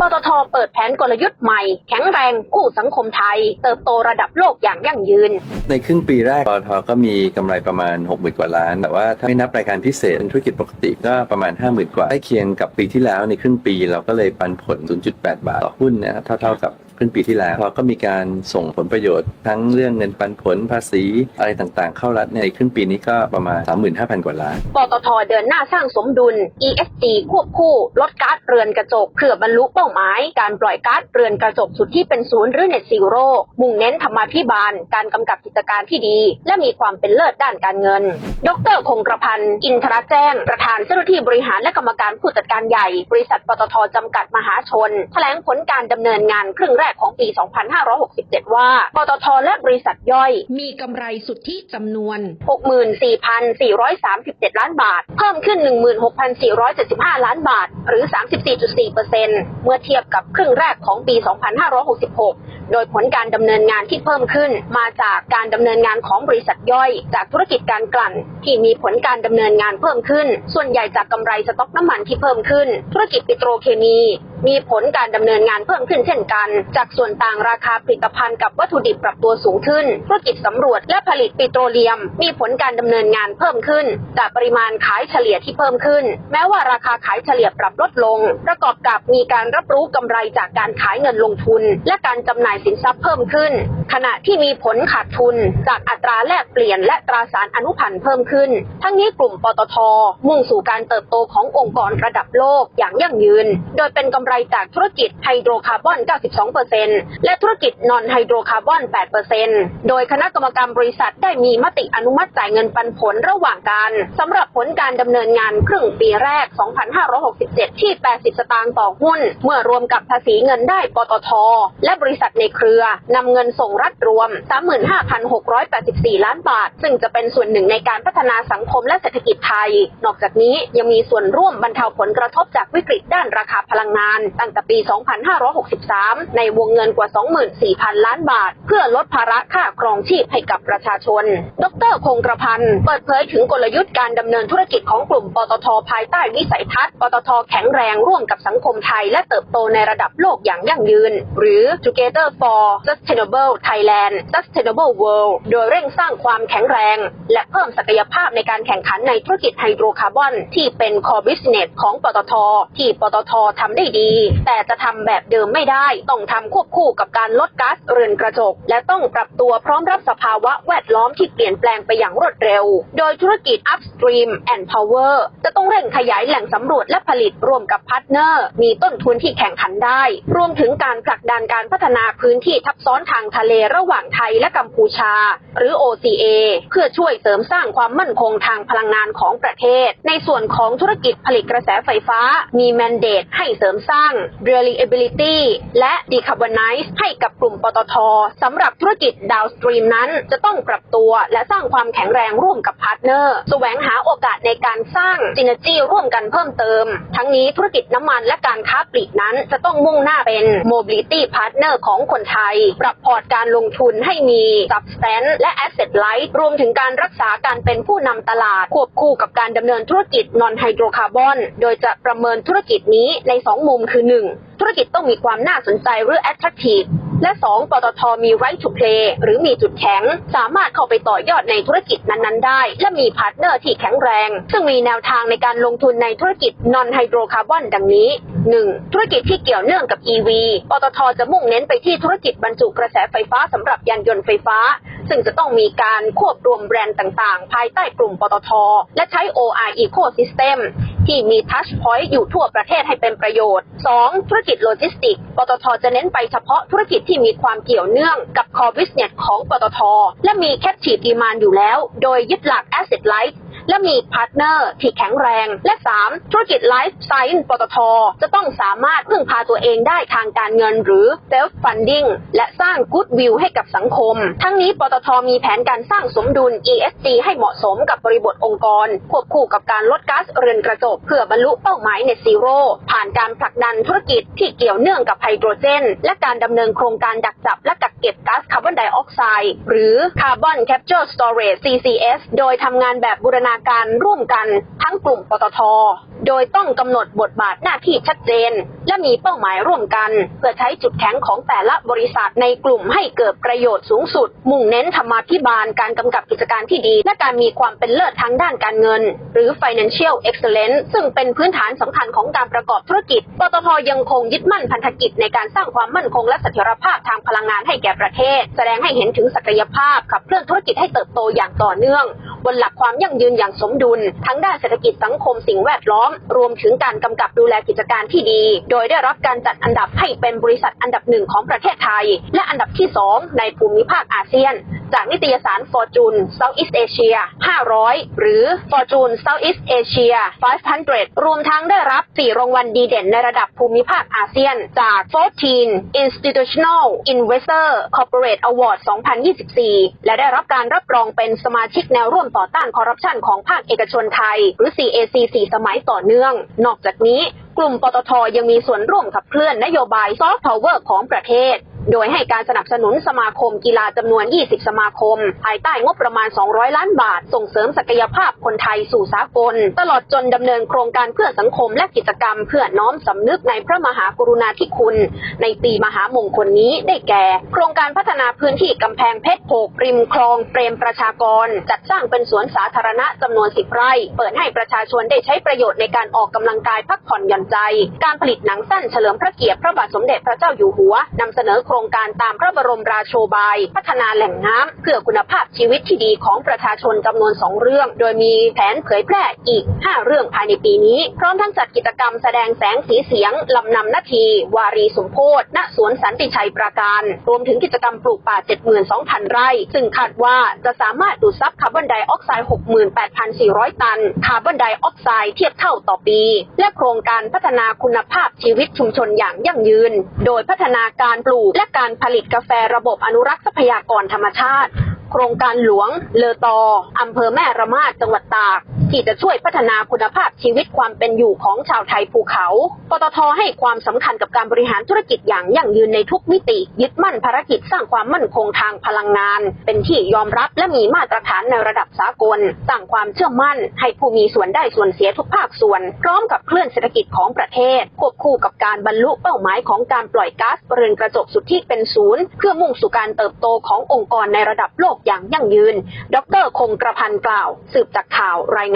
ปตทเปิดแผนกลยุทธ์ใหม่ แข็งแรงกู้สังคมไทย เติบโตระดับโลกอย่างยั่งยืน ในครึ่งปีแรกปตทก็มีกำไรประมาณ 60,000 กว่าล้าน แต่ว่าถ้าไม่นับรายการพิเศษธุรกิจปกติก็ประมาณ 50,000 กว่าใกล้เคียงกับปีที่แล้วในครึ่งปี เราก็เลยปันผล 0.8 บาทต่อหุ้นนะครับเท่าๆกับ ครึ่งปีที่แล้วเราก็มีการส่งผลประโยชน์ทั้งเรื่องเงินปันผลภาษีอะไรต่างๆ เข้ารัฐในครึ่งปีนี้ก็ประมาณ 35,000 กว่าล้านปตทเดินหน้าสร้างสมดุล ESG ควบคู่ลดก๊าซเรือนกระจกเพื่อบรรลุเป้าหมาย การปล่อยก๊าซเรือนกระจกสุดที่เป็นศูนย์หรือ Net Zero มุ่งเน้นธรรมาภิบาล การกำกับกิจการที่ดี และมีความเป็นเลิศด้านการเงิน ดรคงกระพันธ์อินทรแจ้ง ประธานเจ้าหน้าที่บริหารและกรรมการผู้จัดการใหญ่ บริษัทปตทจำกัดมหาชน แถลงผลการดำเนินงานครึ่งแรกของปี 2567 ว่าปตทและบริษัทย่อย มีกำไรสุทธิจำนวน 64,437 ล้านบาท เพิ่มขึ้น 16,475 ล้านบาท หรือ 34.4%เมื่อเทียบกับครึ่งแรกของปี 2566 โดยผลการดำเนินงานที่เพิ่มขึ้น มาจากการดำเนินงานของบริษัทย่อย จากธุรกิจการกลั่น ที่มีผลการดำเนินงานเพิ่มขึ้น ส่วนใหญ่จากกำไรสต็อกน้ำมันที่เพิ่มขึ้น ธุรกิจปิโตรเคมีมีผลการดำเนินงานเพิ่มขึ้นเช่นกัน จากส่วนต่างราคาผลิตภัณฑ์กับวัตถุดิบปรับตัวสูงขึ้น ธุรกิจสำรวจและผลิตปิโตรเลียม มีผลการดำเนินงานเพิ่มขึ้น จากปริมาณขายเฉลี่ยที่เพิ่มขึ้น แม้ว่าราคาขายเฉลี่ยปรับลดลง ประกอบกับมีการรับรู้กำไรจากการขายเงินลงทุน และการจำหน่ายสินทรัพย์เพิ่มขึ้น ขณะที่มีผลขาดทุน จากอัตราแลกเปลี่ยน และตราสารอนุพันธ์เพิ่มขึ้น ทั้งนี้กลุ่มปตทมุ่งสู่การเติบโตขององค์กรระดับโลกอย่างยั่งยืน โดยเป็นกำไรจากธุรกิจไฮโดรคาร์บอน 92%และธุรกิจนอนไฮโดรคาร์บอน 8%โดยคณะกรรมการบริษัทได้มีมติอนุมัติจ่ายเงินปันผลระหว่างการสำหรับผลการดำเนินงานครึ่งปีแรก 2567 ที่ 80 สตางค์ต่อหุ้น เมื่อรวมกับภาษีเงินได้ปตท และบริษัทในเครือนำเงินส่งรัฐรวม 35,684 ล้านบาท ซึ่งจะเป็นส่วนหนึ่งในการพัฒนาสังคมและเศรษฐกิจไทย นอกจากนี้ยังมีส่วนร่วมบรรเทาผลกระทบจากวิกฤตด้านราคาพลังงานตั้งแต่ปี 2563 ในวงเงินกว่า 24,000 ล้านบาท เพื่อลดภาระค่าครองชีพให้กับประชาชน ดรคงกระพันธ์เปิดเผยถึงกลยุทธ์การดำเนินธุรกิจของกลุ่มปตทภายใต้วิสัยทัศน์ปตทแข็งแรงร่วมกับสังคมไทย และเติบโตในระดับโลกอย่างยั่งยืน หรือ Together for Sustainable Thailand Sustainable World โดยเร่งสร้างความแข็งแรง และเพิ่มศักยภาพในการแข่งขันในธุรกิจไฮโดรคาร์บอนที่เป็น core business ของปตท ที่ปตททำได้ดีแต่จะทำแบบเดิมไม่ได้ ต้องทำควบคู่กับการลดก๊าซเรือนกระจก และต้องปรับตัวพร้อมรับสภาวะแวดล้อมที่เปลี่ยนแปลงไปอย่างรวดเร็ว โดยธุรกิจ upstream and power จะต้องเร่งขยายแหล่งสำรวจและผลิตร่วมกับพาร์ทเนอร์ มีต้นทุนที่แข่งขันได้ รวมถึงการผลักดันการพัฒนาพื้นที่ทับซ้อนทางทะเลระหว่างไทยและกัมพูชา หรือ OCA เพื่อช่วยเสริมสร้างความมั่นคงทางพลังงานของประเทศ ในส่วนของธุรกิจผลิตกระแสไฟฟ้า มีแมนเดตให้เสริมสร้าง้ง reliability และ decarbonize ให้กับกลุ่มปตทสำหรับธุรกิจ downstream นั้น จะต้องปรับตัวและสร้างความแข็งแรงร่วมกับพาร์ทเนอร์แสวงหาโอกาสในการสร้าง synergy ร่วมกันเพิ่มเติม ทั้งนี้ธุรกิจน้ำมันและการค้าปลีกนั้น จะต้องมุ่งหน้าเป็น mobility partner ของคนไทย ปรับพอร์ตการลงทุนให้มี substance และ asset light รวมถึงการรักษาการเป็นผู้นำตลาด ควบคู่กับการดำเนินธุรกิจ non hydrocarbon โดยจะประเมินธุรกิจนี้ใน 2 มุมคือ 1. ธุรกิจต้องมีความน่าสนใจหรือ attractive และ 2 ปตทมี right to play หรือมีจุดแข็ง สามารถเข้าไปต่อยอดในธุรกิจนั้น ๆ ได้ และมีพาร์ทเนอร์ที่แข็งแรง ซึ่งมีแนวทางในการลงทุนในธุรกิจ non hydrocarbon ดังนี้ 1. ธุรกิจที่เกี่ยวเนื่องกับ EV ปตทจะมุ่งเน้นไปที่ธุรกิจบรรจุกระแสไฟฟ้าสำหรับยานยนต์ไฟฟ้า ซึ่งจะต้องมีการควบรวมแบรนด์ต่าง ๆ ภายใต้กลุ่มปตท และใช้ OR Ecosystem ที่มีทัชพอยต์อยู่ทั่วประเทศให้เป็นประโยชน์ 2. ธุรกิจโลจิสติก ปตทจะเน้นไปเฉพาะธุรกิจที่มีความเกี่ยวเนื่องกับ core business ของปตท และมีแคปชีพดีมันอยู่แล้ว โดยยึดหลัก asset light และมีพาร์ทเนอร์ที่แข็งแรง และ 3. ธุรกิจไลฟ์ไซน์ปตท จะต้องสามารถพึ่งพาตัวเองได้ทางการเงินหรือ self funding และสร้างกู๊ดวิวให้กับสังคม ทั้งนี้ปตทมีแผนการสร้างสมดุล ESG ให้เหมาะสมกับบริบทองค์กร ควบคู่กับการลดก๊าซเรือนกระจกเพื่อบรรลุเป้าหมาย Net Zero ผ่านการผลักดันธุรกิจที่เกี่ยวเนื่องกับไฮโดรเจน และการดำเนินโครงการดักจับและกักเก็บก๊าซคาร์บอนไดออกไซด์หรือ Carbon Capture Storage CCS โดยทำงานแบบบูรณาการร่วมกันทั้งกลุ่มปตท โดยต้องกำหนดบทบาทหน้าที่ชัดเจน และมีเป้าหมายร่วมกัน เพื่อใช้จุดแข็งของแต่ละบริษัทในกลุ่มให้เกิดประโยชน์สูงสุด มุ่งเน้นธรรมาภิบาลการกำกับกิจการที่ดี และการมีความเป็นเลิศทางด้านการเงิน หรือ financial excellence ซึ่งเป็นพื้นฐานสำคัญของการประกอบธุรกิจ ปตทยังคงยึดมั่นพันธกิจในการสร้างความมั่นคงและเสถียรภาพทางพลังงานให้แก่ประเทศ แสดงให้เห็นถึงศักยภาพขับเคลื่อนธุรกิจให้เติบโตอย่างต่อเนื่อง บนหลักความยั่งยืนอย่างสมดุล ทั้งด้านเศรษฐกิจสังคมสิ่งแวดล้อม รวมถึงการกำกับดูแลกิจการที่ดี โดยได้รับการจัดอันดับให้เป็นบริษัทอันดับหนึ่งของประเทศไทย และอันดับที่สองในภูมิภาคอาเซียน จากนิตยสาร Fortune Southeast Asia 500 หรือ Fortune Southeast Asia 500 รวมทั้งได้รับ 4 รางวัลดีเด่นในระดับภูมิภาคอาเซียน จาก 14 Institutional Investor Corporate Award 2024 และได้รับการรับรองเป็นสมาชิกแนวร่วมต่อต้านคอร์รัปชันของภาคเอกชนไทย หรือ CAC 4 สมัยต่อเนื่อง นอกจากนี้ กลุ่มปตทยังมีส่วนร่วมขับเคลื่อนนโยบายซอฟต์พาวเวอร์ของประเทศ โดยให้การสนับสนุนสมาคมกีฬาจำนวน 20 สมาคม ภายใต้งบประมาณ 200 ล้านบาท ส่งเสริมศักยภาพคนไทยสู่สากล ตลอดจนดำเนินโครงการเพื่อสังคมและกิจกรรม เพื่อน้อมสำนึกในพระมหากรุณาธิคุณ ในปีมหามงคลนี้ได้แก่ โครงการพัฒนาพื้นที่กำแพงเพชรโผกริมคลองเปรมประชากร จัดสร้างเป็นสวนสาธารณะจำนวน 10 ไร่ เปิดให้ประชาชนได้ใช้ประโยชน์ในการออกกำลังกายพักผ่อนหย่อนใจ การผลิตหนังสั้นเฉลิมพระเกียรติพระบาทสมเด็จพระเจ้าอยู่หัวนำเสนอโครงงการตามพระบรมราโชบาย พัฒนาแหล่งน้ำเพื่อคุณภาพชีวิตที่ดีของประชาชนจำนวน 2 เรื่อง โดยมีแผนเผยแพร่อีก 5 เรื่องภายในปีนี้ พร้อมทั้งจัดกิจกรรมแสดงแสงสีเสียงลำนำนาที วารีสมโพธณสวนสันติชัยปราการ รวมถึงกิจกรรมปลูกป่า 72,000 ไร่ ซึ่งคาดว่าจะสามารถดูดซับคาร์บอนไดออกไซด์ 68,400 ตัน คาร์บอนไดออกไซด์เทียบเท่าต่อปี และโครงการพัฒนาคุณภาพชีวิตชุมชนอย่างยั่งยืน โดยพัฒนาการปลูกและการผลิตกาแฟระบบอนุรักษ์ทรัพยากรธรรมชาติ โครงการหลวงเลอตออำเภอแม่ระมาดจังหวัดตากที่จะช่วยพัฒนาคุณภาพชีวิตความเป็นอยู่ของชาวไทยภูเขา ปตทให้ความสำคัญกับการบริหารธุรกิจอย่างยั่งยืนในทุกมิติ ยึดมั่นภารกิจสร้างความมั่นคงทางพลังงาน เป็นที่ยอมรับและมีมาตรฐานในระดับสากล สร้างความเชื่อมั่น ให้ผู้มีส่วนได้ส่วนเสียทุกภาคส่วน พร้อมกับเคลื่อนเศรษฐกิจของประเทศ ควบคู่กับการบรรลุเป้าหมายของการปล่อยก๊าซเรือนกระจกสุทธิเป็นศูนย์ เพื่อมุ่งสู่การเติบโตขององค์กรในระดับโลกอย่างยั่งยืน ดร คงกระพันกล่าว สืบจากข่าวรายงาน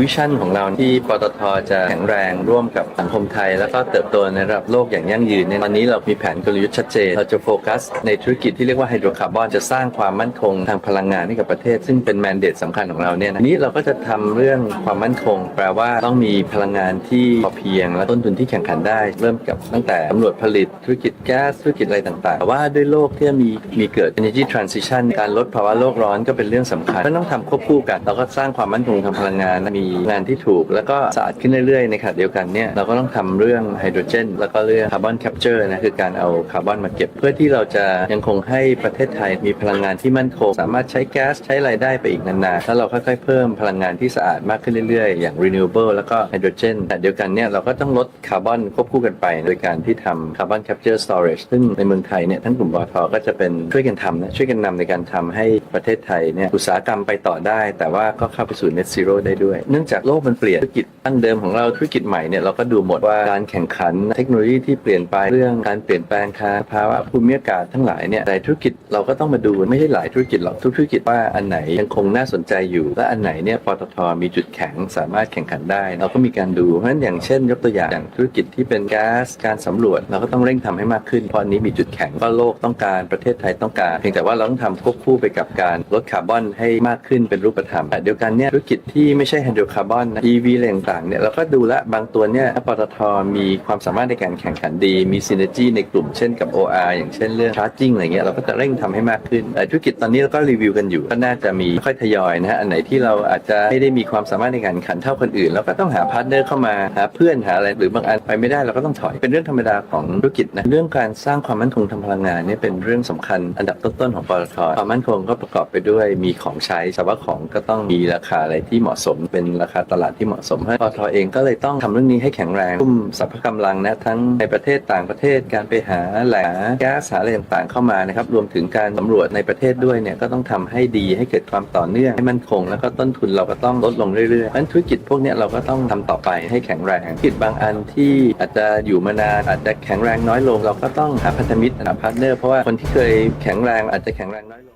วิชั่นของเราที่ปตทจะแข็งแรงร่วมกับสังคมไทย แล้วก็เติบโตในระดับโลกอย่างยั่งยืนเนี่ยตอนนี้เรามีแผนกลยุทธ์ชัดเจน เราจะโฟกัสในธุรกิจที่เรียกว่าไฮโดรคาร์บอนจะสร้างความมั่นคงทางพลังงานให้กับประเทศ ซึ่งเป็นแมนเดตสำคัญของเราเนี่ยนะนี้เราก็จะทำเรื่องความมั่นคง แปลว่าต้องมีพลังงานที่พอเพียง และต้นทุนที่แข่งขันได้ เริ่มกับตั้งแต่ตำรวจผลิตธุรกิจแก๊สธุรกิจอะไรต่างๆแต่ว่าด้วยโลกที่มีมีเกิด energy transition การลดภาวะโลกร้อนก็เป็นเรื่องสำคัญก็ต้องทำควบคู่กันเราก็สร้างความมั่นคงทางพลังงานมีงานที่ถูก แล้วก็สะอาดขึ้นเรื่อยๆในขณะเดียวกันเนี่ยเราก็ต้องทำเรื่องไฮโดรเจนแล้วก็เรื่องคาร์บอนแคปเจอร์นะคือการเอาคาร์บอนมาเก็บ เพื่อที่เราจะยังคงให้ประเทศไทยมีพลังงานที่มั่นคง สามารถใช้แก๊สใช้อะไรได้ไปอีกนานๆถ้าเราค่อยๆเพิ่มพลังงานที่สะอาดมากขึ้นเรื่อยๆ อย่าง renewable แล้วก็ไฮโดรเจนแต่เดียวกันเนี่ยเราก็ต้องลดคาร์บอนควบคู่กันไป โดยการที่ทำคาร์บอนแคปเจอร์สโตรจซึ่งในเมืองไทยเนี่ยทั้งกลุ่มบอทก็จะเป็นช่วยกันทำนะช่วยกันนำในการทำให้ประเทศไทยเนี่ยอุตสาหกรรมไปต่อได้ แต่ว่าก็เข้าไปสู่ net zero ได้ด้วย เนื่องจากโลกมันเปลี่ยนธุรกิจตั้งเดิมของเราธุรกิจใหม่เนี่ยเราก็ดูหมดว่าการแข่งขันเทคโนโลยีที่เปลี่ยนไปเรื่องการเปลี่ยนแปลงค่าภาวะภูมิอากาศทั้งหลายเนี่ยหลายธุรกิจเราก็ต้องมาดูไม่ใช่หลายธุรกิจหรอกทุกธุรกิจว่าอันไหนยังคงน่าสนใจอยู่ และอันไหนเนี่ยปตทมีจุดแข็งสามารถแข่งขันได้ เราก็มีการดูเพราะฉะนั้นอย่างเช่น ยกตัวอย่างอย่างธุรกิจที่เป็นก๊าซการสำรวจ เราก็ต้องเร่งทำให้มากขึ้นเพราะอันนี้มีจุดแข็งก็โลกต้องการประเทศไทยต้องการ เพียงแต่ว่าเราต้องทำควบคู่ไปกับการลดคาร์บอนให้มากขึ้นเป็นรูปธรรมแต่เดียวกันเนี่ยธุรกิจที่ไม่ใช่ไฮโดรคาร์บอนนะ EV อะไรต่างๆเนี่ยเราก็ดูแลวบางตัวเนี่ยปตทมีความสามารถในการแข่งขันดี มีซินเนจีในกลุ่มเช่นกับ OR อย่างเช่นเรื่องชาร์จิ่งอะไรเงี้ยเราก็จะเร่งทำให้มากขึ้นแต่ธุรกิจตอนนี้เราก็รีวิวกันอยู่ ก็น่าจะมีค่อยทยอยนะฮะอันไหนที่เราอาจจะไม่ได้มีความสามารถในการแข่งขันเท่าคนอื่นเราก็ต้องหาพาร์ทเนอร์เข้ามาหาเพื่อนหาอะไรหรือบางอันไปไม่ได้เราก็ต้องถอยเป็นเรื่องธรรมดาของธุรกิจนะเรื่องการสร้างความมั่นคงทางพลังงานเนี่ยเป็นเรื่องสำคัญอันดับต้นๆของปตทความมั่นคงก็ประกอบไปด้วยมีของใช้แต่ว่าของก็ต้องมีราคาอะไรที่เหมาะสม เป็นราคาตลาดที่เหมาะสมให้ปตทเองก็เลยต้องทำเรื่องนี้ให้แข็งแรงทุ่มสรรพกำลังนะทั้งในประเทศต่างประเทศการไปหาแหล่งแก๊สหาอะไรต่างๆเข้ามานะครับรวมถึงการสำรวจในประเทศด้วยเนี่ยก็ต้องทำให้ดีให้เกิดความต่อเนื่องให้มั่นคง แล้วก็ต้นทุนเราก็ต้องลดลงเรื่อยๆเพราะฉะนั้นธุรกิจพวกนี้เราก็ต้องทำต่อไปให้แข็งแรงธุรกิจบางอันที่อาจจะอยู่มานานอาจจะแข็งแรงน้อยลง เราก็ต้องหาพันธมิตรหาพาร์ทเนอร์เพราะว่าคนที่เคยแข็งแรงอาจจะแข็งแรงน้อยลง